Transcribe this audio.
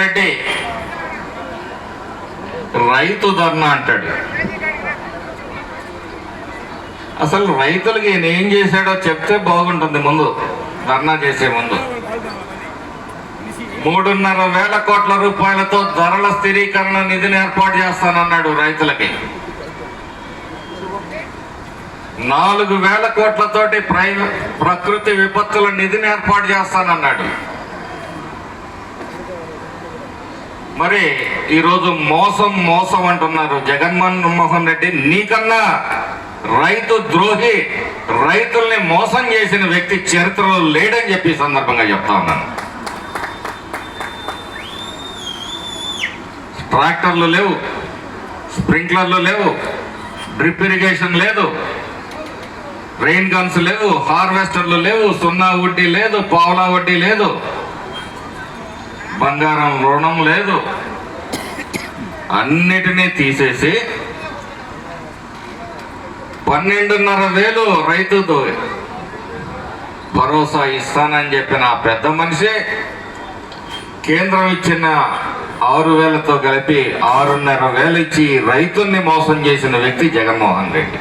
రెడ్డి. రైతు ధర్నా అంటాడు. అసలు రైతులకి ఈయన ఏం చేశాడో చెప్తే బాగుంటుంది ముందు. ధర్నా చేసే ముందు. మూడున్నర వేల కోట్ల రూపాయలతో ధరల స్థిరీకరణ నిధిని ఏర్పాటు చేస్తానన్నాడు రైతులకి. నాలుగు వేల కోట్లతోటి ప్రై ప్రకృతి విపత్తుల నిధిని ఏర్పాటు చేస్తానన్నాడు. మరి ఈరోజు మోసం మోసం అంటున్నారు. జగన్మోహన్ మోహన్ రెడ్డి నీకన్నా రైతు ద్రోహి రైతుల్ని మోసం చేసిన వ్యక్తి చరిత్రలో లేడని చెప్పి సందర్భంగా చెప్తా ఉన్నాను. ట్రాక్టర్లు లేవు స్ప్రింక్లర్లు లేవు డ్రిప్ ఇరిగేషన్ లేదు రెయిన్ గన్స్ లేవు హార్వెస్టర్లు లేవు సున్నా వడ్డీ లేదు పావులా వడ్డీ లేదు. బంగారం రుణం లేదు. అన్నిటినీ తీసేసి పన్నెండున్నర వేలు రైతుతో భరోసా ఇస్తానని చెప్పిన ఆ పెద్ద మనిషి కేంద్రం ఇచ్చిన ఆరు వేలతో కలిపి ఆరున్నర వేలు ఇచ్చి రైతుల్ని మోసం చేసిన వ్యక్తి జగన్మోహన్ రెడ్డి.